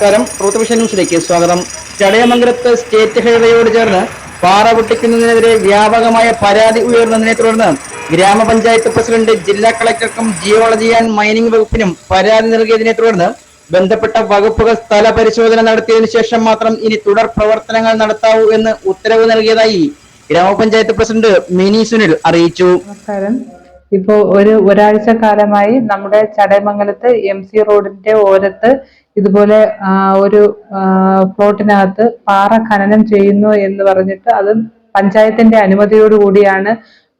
നമസ്കാരം. Truth vision ന്യൂസിലേക്ക് സ്വാഗതം. ചടയമംഗലത്ത് സ്റ്റേറ്റ് ഹൈവേയോട് ചേർന്ന് പാറ പൊട്ടിക്കുന്നതിനെതിരെ വ്യാപകമായ പരാതി ഉയർന്നതിനെ തുടർന്ന് ഗ്രാമപഞ്ചായത്ത് പ്രസിഡന്റ് ജില്ലാ കളക്ടർക്കും ജിയോളജി ആൻഡ് മൈനിംഗ് വകുപ്പിനും പരാതി നൽകിയതിനെ തുടർന്ന് ബന്ധപ്പെട്ട വകുപ്പുകൾ സ്ഥല പരിശോധന നടത്തിയതിനു ശേഷം മാത്രം ഇനി തുടർ പ്രവർത്തനങ്ങൾ നടത്താവൂ എന്ന് ഉത്തരവ് നൽകിയതായി ഗ്രാമപഞ്ചായത്ത് പ്രസിഡന്റ് മിനി സുനിൽ അറിയിച്ചു. ഇപ്പോ ഒരു ഒരാഴ്ച കാലമായി നമ്മുടെ ചടയമംഗലത്ത് എം സി റോഡിന്റെ ഓരത്ത് ഇതുപോലെ ഒരു പ്ലോട്ടിനകത്ത് പാറ ഖനനം ചെയ്യുന്നു എന്ന് പറഞ്ഞിട്ട് അത് പഞ്ചായത്തിന്റെ അനുമതിയോടുകൂടിയാണ്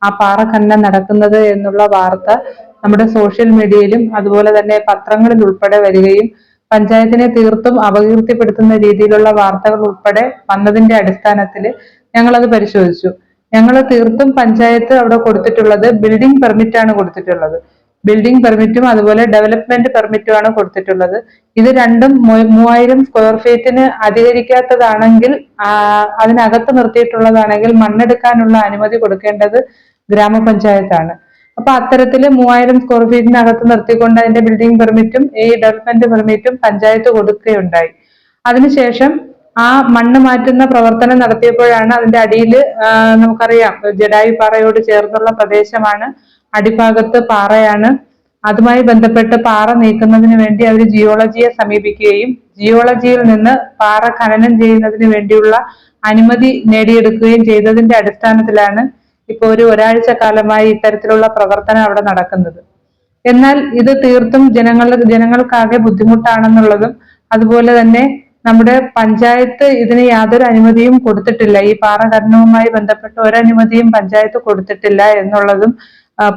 ആ പാറ ഖനനം നടക്കുന്നത് എന്നുള്ള വാർത്ത നമ്മുടെ സോഷ്യൽ മീഡിയയിലും അതുപോലെ തന്നെ പത്രങ്ങളിൽ ഉൾപ്പെടെ വരികയും പഞ്ചായത്തിനെ തീർത്തും അപകീർത്തിപ്പെടുത്തുന്ന രീതിയിലുള്ള വാർത്തകൾ ഉൾപ്പെടെ വന്നതിന്റെ അടിസ്ഥാനത്തിൽ ഞങ്ങളത് പരിശോധിച്ചു. ഞങ്ങൾ തീർത്തും പഞ്ചായത്ത് അവിടെ കൊടുത്തിട്ടുള്ളത് ബിൽഡിംഗ് പെർമിറ്റ് ആണ് കൊടുത്തിട്ടുള്ളത്. ബിൽഡിംഗ് പെർമിറ്റും അതുപോലെ ഡെവലപ്മെന്റ് പെർമിറ്റും ആണ് കൊടുത്തിട്ടുള്ളത്. ഇത് രണ്ടും മൂവായിരം സ്ക്വയർ ഫീറ്റിന് അധികരിക്കാത്തതാണെങ്കിൽ അതിനകത്ത് നിർത്തിയിട്ടുള്ളതാണെങ്കിൽ മണ്ണെടുക്കാനുള്ള അനുമതി കൊടുക്കേണ്ടത് ഗ്രാമപഞ്ചായത്താണ്. അപ്പൊ അത്തരത്തിൽ മൂവായിരം സ്ക്വയർ ഫീറ്റിനകത്ത് നിർത്തിക്കൊണ്ട് അതിന്റെ ബിൽഡിംഗ് പെർമിറ്റും ഈ ഡെവലപ്മെന്റ് പെർമിറ്റും പഞ്ചായത്ത് കൊടുക്കുകയുണ്ടായി. അതിനുശേഷം ആ മണ്ണ് മാറ്റുന്ന പ്രവർത്തനം നടത്തിയപ്പോഴാണ് അതിന്റെ അടിയിൽ നമുക്കറിയാം ജഡായു പാറയോട് ചേർന്നുള്ള പ്രദേശമാണ് അടിഭാഗത്ത് പാറയാണ്. അതുമായി ബന്ധപ്പെട്ട് പാറ നീക്കുന്നതിന് വേണ്ടി അവർ ജിയോളജിയെ സമീപിക്കുകയും ജിയോളജിയിൽ നിന്ന് പാറ ഖനനം ചെയ്യുന്നതിന് വേണ്ടിയുള്ള അനുമതി നേടിയെടുക്കുകയും ചെയ്തതിന്റെ അടിസ്ഥാനത്തിലാണ് ഇപ്പോൾ ഒരു ഒരാഴ്ച കാലമായി ഇത്തരത്തിലുള്ള പ്രവർത്തനം അവിടെ നടക്കുന്നത്. എന്നാൽ ഇത് തീർത്തും ജനങ്ങളുടെ ജനങ്ങൾക്കാകെ ബുദ്ധിമുട്ടാണെന്നുള്ളതും അതുപോലെ തന്നെ നമ്മുടെ പഞ്ചായത്ത് ഇതിന് യാതൊരു അനുമതിയും കൊടുത്തിട്ടില്ല. ഈ പാറ ഖനനവുമായി ബന്ധപ്പെട്ട ഒരനുമതിയും പഞ്ചായത്ത് കൊടുത്തിട്ടില്ല എന്നുള്ളതും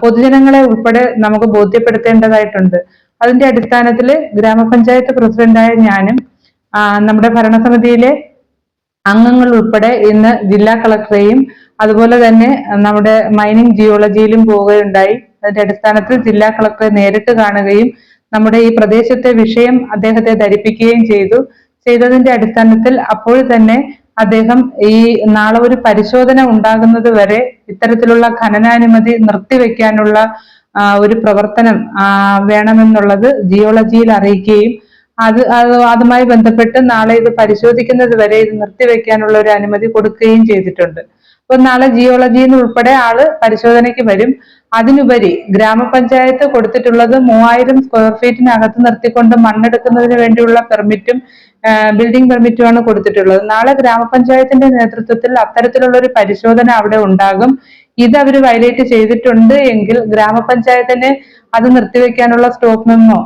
പൊതുജനങ്ങളെ ഉൾപ്പെടെ നമുക്ക് ബോധ്യപ്പെടുത്തേണ്ടതായിട്ടുണ്ട്. അതിന്റെ അടിസ്ഥാനത്തിൽ ഗ്രാമപഞ്ചായത്ത് പ്രസിഡന്റായ ഞാനും നമ്മുടെ ഭരണസമിതിയിലെ അംഗങ്ങൾ ഉൾപ്പെടെ ഇന്ന് ജില്ലാ കളക്ടറെയും അതുപോലെ തന്നെ നമ്മുടെ മൈനിങ് ജിയോളജിയിലും പോവുകയുണ്ടായി. അതിന്റെ അടിസ്ഥാനത്തിൽ ജില്ലാ കളക്ടറെ നേരിട്ട് കാണുകയും നമ്മുടെ ഈ പ്രദേശത്തെ വിഷയം അദ്ദേഹത്തെ ധരിപ്പിക്കുകയും ചെയ്തു. ചെയ്തതിന്റെ അടിസ്ഥാനത്തിൽ അപ്പോൾ തന്നെ അദ്ദേഹം ഈ നാളെ ഒരു പരിശോധന ഉണ്ടാകുന്നത് വരെ ഇത്തരത്തിലുള്ള ഖനനാനുമതി നിർത്തിവെക്കാനുള്ള ഒരു പ്രവർത്തനം വേണമെന്നുള്ളത് ജിയോളജിയിൽ അറിയിക്കുകയും അത് അതുമായി ബന്ധപ്പെട്ട് നാളെ ഇത് പരിശോധിക്കുന്നത് വരെ ഇത് നിർത്തിവെക്കാനുള്ള ഒരു അനുമതി കൊടുക്കുകയും ചെയ്തിട്ടുണ്ട്. അപ്പൊ നാളെ ജിയോളജിയിൽ നിന്ന് ഉൾപ്പെടെ ആൾ പരിശോധനയ്ക്ക് വരും. അതിനുപരി ഗ്രാമപഞ്ചായത്ത് കൊടുത്തിട്ടുള്ളത് മൂവായിരം സ്ക്വയർ ഫീറ്റിനകത്ത് നിർത്തിക്കൊണ്ട് മണ്ണെടുക്കുന്നതിന് വേണ്ടിയുള്ള പെർമിറ്റും ബിൽഡിംഗ് പെർമിറ്റുമാണ് കൊടുത്തിട്ടുള്ളത്. നാളെ ഗ്രാമപഞ്ചായത്തിന്റെ നേതൃത്വത്തിൽ അത്തരത്തിലുള്ള ഒരു പരിശോധന അവിടെ ഉണ്ടാകും. ഇത് അവർ വയലേറ്റ് ചെയ്തിട്ടുണ്ട് എങ്കിൽ ഗ്രാമപഞ്ചായത്തിന് അത് നിർത്തിവെക്കാനുള്ള stop memo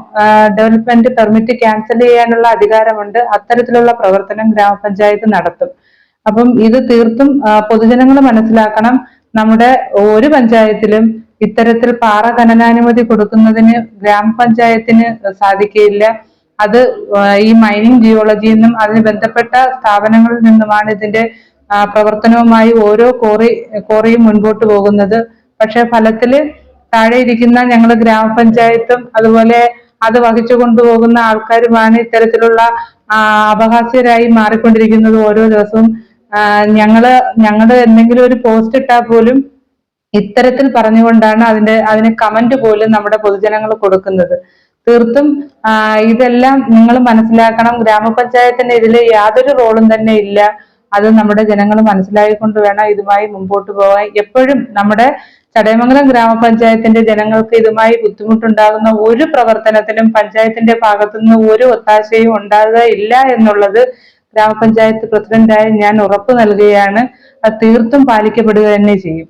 development permit cancel ചെയ്യാനുള്ള അധികാരമുണ്ട്. അത്തരത്തിലുള്ള പ്രവർത്തനം ഗ്രാമപഞ്ചായത്ത് നടത്തും. അപ്പം ഇത് തീർത്തും പൊതുജനങ്ങൾ മനസ്സിലാക്കണം. നമ്മുടെ ഒരു പഞ്ചായത്തിലും ഇത്തരത്തിൽ പാറ ഖനനാനുമതി കൊടുക്കുന്നതിന് ഗ്രാമപഞ്ചായത്തിന് സാധിക്കുകയില്ല. അത് ഈ മൈനിങ് ജിയോളജിയിൽ നിന്നും അതിന് ബന്ധപ്പെട്ട സ്ഥാപനങ്ങളിൽ നിന്നുമാണ് ഇതിന്റെ പ്രവർത്തനവുമായി ഓരോ കോറി കോറിയും മുൻപോട്ട് പോകുന്നത്. പക്ഷെ ഫലത്തിൽ താഴെ ഇരിക്കുന്ന ഞങ്ങൾ ഗ്രാമപഞ്ചായത്തും അതുപോലെ അത് വഹിച്ചു കൊണ്ടുപോകുന്ന ആൾക്കാരുമാണ് ഇത്തരത്തിലുള്ള അപഹാസ്യരായി മാറിക്കൊണ്ടിരിക്കുന്നത് ഓരോ ദിവസവും. ഞങ്ങൾ ഞങ്ങളുടെ എന്തെങ്കിലും ഒരു പോസ്റ്റ് ഇട്ടാൽ പോലും ഇത്തരത്തിൽ പറഞ്ഞുകൊണ്ടാണ് അതിന്റെ അതിന് കമന്റ് പോലും നമ്മുടെ പൊതുജനങ്ങൾ കൊടുക്കുന്നത്. തീർത്തും ഇതെല്ലാം നിങ്ങൾ മനസ്സിലാക്കണം. ഗ്രാമപഞ്ചായത്തിന്റെ ഇതിൽ യാതൊരു റോളും തന്നെ ഇല്ല. അത് നമ്മുടെ ജനങ്ങൾ മനസ്സിലാക്കിക്കൊണ്ട് വേണം ഇതുമായി മുമ്പോട്ട് പോകാൻ. എപ്പോഴും നമ്മുടെ ചടയമംഗലം ഗ്രാമപഞ്ചായത്തിന്റെ ജനങ്ങൾക്ക് ഇതുമായി ബുദ്ധിമുട്ടുണ്ടാകുന്ന ഒരു പ്രവർത്തനത്തിനും പഞ്ചായത്തിന്റെ ഭാഗത്തുനിന്ന് ഒരു ഒത്താശയും ഉണ്ടാകുകയില്ല എന്നുള്ളത് ഗ്രാമപഞ്ചായത്ത് പ്രസിഡന്റായി ഞാൻ ഉറപ്പു നൽകുകയാണ്. അത് തീർത്തും പാലിക്കപ്പെടുക തന്നെ ചെയ്യും.